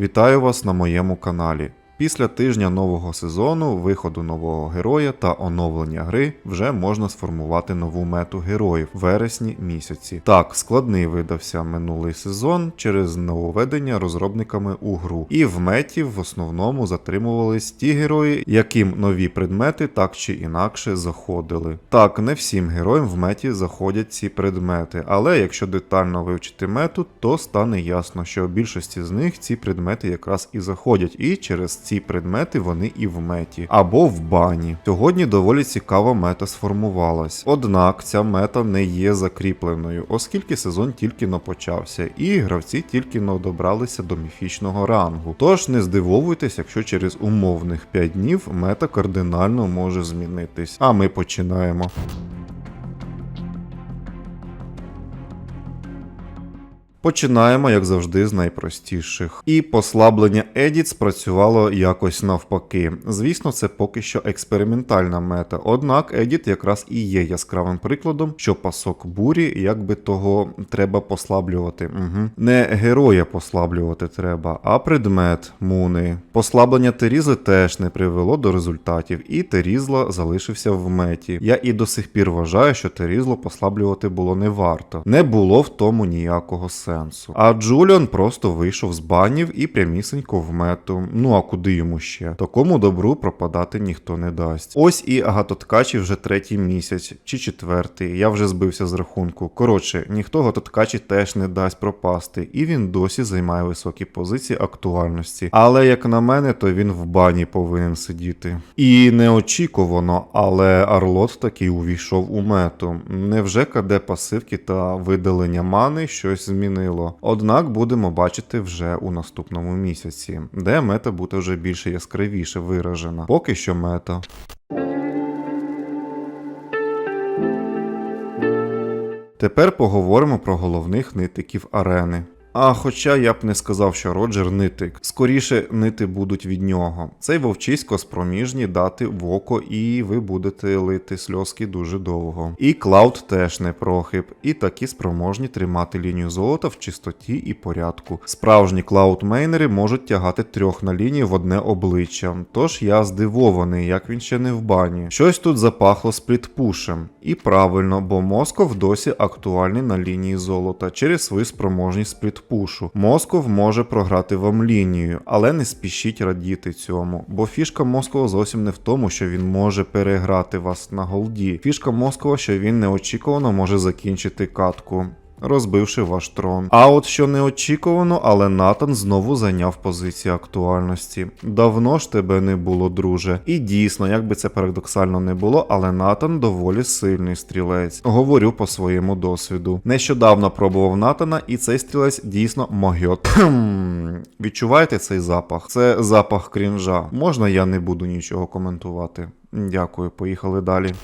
Вітаю вас на моєму каналі. Після тижня нового сезону, виходу нового героя та оновлення гри вже можна сформувати нову мету героїв в вересні місяці. Так, складний видався минулий сезон через нововведення розробниками у гру. І в меті в основному затримувались ті герої, яким нові предмети так чи інакше заходили. Так, не всім героям в меті заходять ці предмети, але якщо детально вивчити мету, то стане ясно, що у більшості з них ці предмети якраз і заходять, і через ці предмети вони і в меті або в бані. Сьогодні доволі цікава мета сформувалась. Однак ця мета не є закріпленою, оскільки сезон тільки но почався, і гравці тільки но добралися до міфічного рангу. Тож не здивовуйтесь, якщо через умовних 5 днів мета кардинально може змінитись. А ми починаємо. Починаємо, як завжди, з найпростіших. І послаблення Edit спрацювало якось навпаки. Звісно, це поки що експериментальна мета. Однак Edit якраз і є яскравим прикладом, що пасок бурі, як би того треба послаблювати. Угу. Не героя послаблювати треба, а предмет муни. Послаблення Терізли теж не привело до результатів, і Терізла залишився в меті. Я і до сих пір вважаю, що Терізло послаблювати було не варто. Не було в тому ніякого сенсу. А Джуліан просто вийшов з банів і прямісенько в мету. Ну а куди йому ще? Такому добру пропадати ніхто не дасть. Ось і Агатоткачі вже третій місяць чи четвертий. Я вже збився з рахунку. Коротше, ніхто Агатоткачі теж не дасть пропасти, і він досі займає високі позиції актуальності. Але як на мене, то він в бані повинен сидіти. І неочікувано, але Арлот таки увійшов у мету. Невже КД пасивки та видалення мани щось змінило? Однак будемо бачити вже у наступному місяці, де мета буде вже більше яскравіше виражена. Поки що мета. Тепер поговоримо про головних нитиків арени. А хоча я б не сказав, що Роджер нитик, скоріше нити будуть від нього. Цей вовчисько спроміжні дати в око, і ви будете лити сльозки дуже довго. І Клауд теж не прохиб, і такі спроможні тримати лінію золота в чистоті і порядку. Справжні клауд-мейнери можуть тягати трьох на лінію в одне обличчя. Тож я здивований, як він ще не в бані. Щось тут запахло сплітпушем. І правильно, бо Москов досі актуальний на лінії золота через свою спроможність сплітпушу. Москов може програти вам лінію, але не спішіть радіти цьому, бо фішка Москова зовсім не в тому, що він може переграти вас на голді. Фішка Москова, що він неочікувано може закінчити катку. Розбивши ваш трон. А от що неочікувано, але Натан знову зайняв позицію актуальності. Давно ж тебе не було, друже. І дійсно, як би це парадоксально не було, але Натан доволі сильний стрілець. Говорю по своєму досвіду. Нещодавно пробував Натана, і цей стрілець дійсно могьот. Відчуваєте цей запах? Це запах крінжа. Можна я не буду нічого коментувати? Дякую, поїхали далі.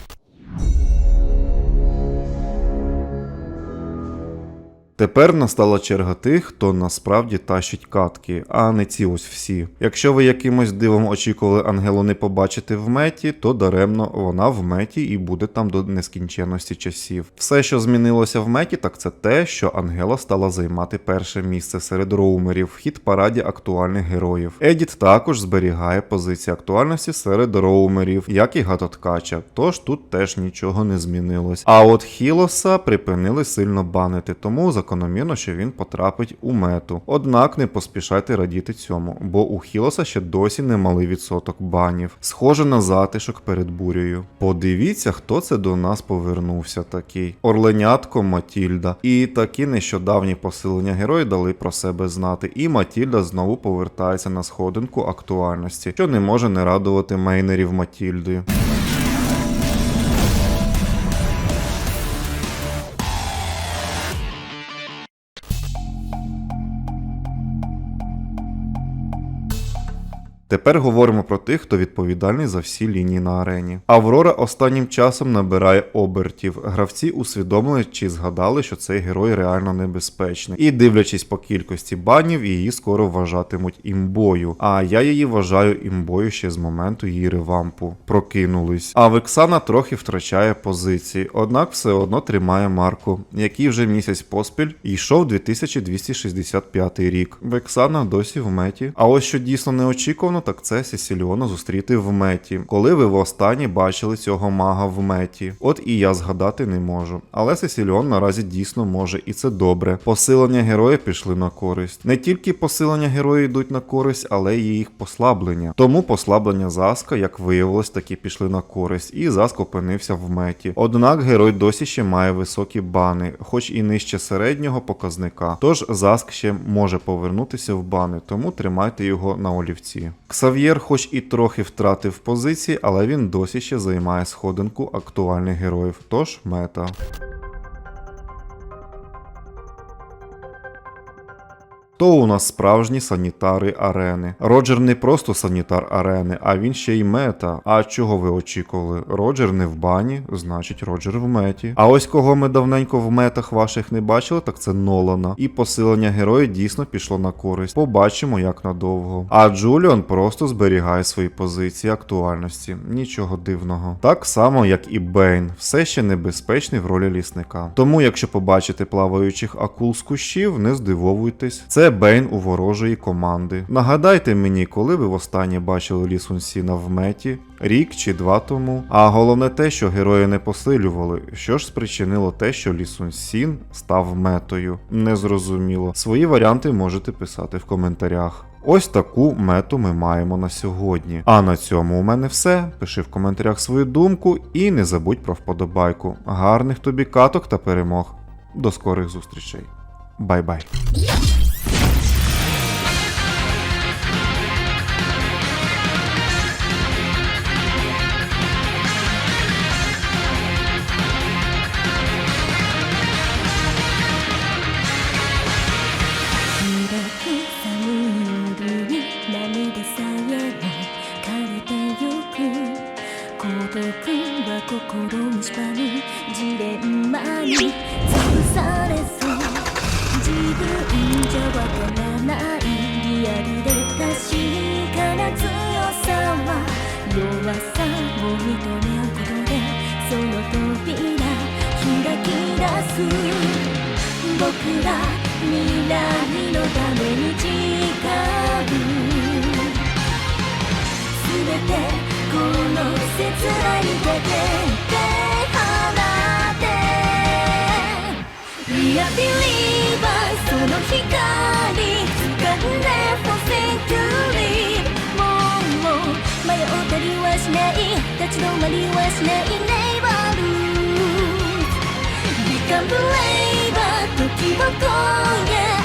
Тепер настала черга тих, хто насправді тащить катки, а не ці ось всі. Якщо ви якимось дивом очікували Ангелу не побачити в меті, то даремно вона в меті і буде там до нескінченності часів. Все, що змінилося в меті, так це те, що Ангела стала займати перше місце серед роумерів в хіт параді актуальних героїв. Едіт також зберігає позиції актуальності серед роумерів, як і Гатоткача, тож тут теж нічого не змінилось. А от Хілоса припинили сильно банити, тому закономірно, що він потрапить у мету. Однак не поспішайте радіти цьому, бо у Хілоса ще досі немалий відсоток банів. Схоже на затишок перед бурею. Подивіться, хто це до нас повернувся такий. Орленятко Матільда. І такі нещодавні посилення герої дали про себе знати. І Матільда знову повертається на сходинку актуальності, що не може не радувати мейнерів Матільдою. Тепер говоримо про тих, хто відповідальний за всі лінії на арені. Аврора останнім часом набирає обертів. Гравці усвідомили чи згадали, що цей герой реально небезпечний. І дивлячись по кількості банів, її скоро вважатимуть імбою. А я її вважаю імбою ще з моменту її ревампу. Прокинулись. А Вексана трохи втрачає позиції, однак все одно тримає марку, який вже місяць поспіль йшов 2265 рік. Вексана досі в меті. А ось що дійсно неочікувано, так це Сесіліона зустріти в меті. Коли ви востаннє бачили цього мага в меті? От і я згадати не можу. Але Сесіліон наразі дійсно може, і це добре. Посилення героя пішли на користь. Не тільки посилення героя йдуть на користь, але й їх послаблення. Тому послаблення Заска, як виявилось, таки пішли на користь, і Заск опинився в меті. Однак герой досі ще має високі бани, хоч і нижче середнього показника. Тож Заск ще може повернутися в бани, тому тримайте його на олівці. Ксав'єр, хоч і трохи втратив позиції, але він досі ще займає сходинку актуальних героїв. Тож мета. То у нас справжні санітари арени. Роджер не просто санітар арени, а він ще й мета. А чого ви очікували? Роджер не в бані, значить Роджер в меті. А ось кого ми давненько в метах ваших не бачили, так це Нолана. І посилення героя дійсно пішло на користь. Побачимо, як надовго. А Джуліон просто зберігає свої позиції актуальності. Нічого дивного. Так само, як і Бейн, все ще небезпечний в ролі лісника. Тому, якщо побачите плаваючих акул з кущів, не здивовуйтесь. Це Бейн у ворожої команди. Нагадайте мені, коли ви востаннє бачили Лісун Сіна в меті, рік чи два тому. А головне те, що герої не посилювали. Що ж спричинило те, що Лісун Сін став метою? Незрозуміло. Свої варіанти можете писати в коментарях. Ось таку мету ми маємо на сьогодні. А на цьому у мене все. Пиши в коментарях свою думку і не забудь про вподобайку. Гарних тобі каток та перемог. До скорих зустрічей. Бай-бай. す。僕ら未来のために誓うすべてこの切ない手で手放って。We are believers その光。掴んで for century もう迷ったりはしない。立ち止まりはしない。lose Become brave 時を超え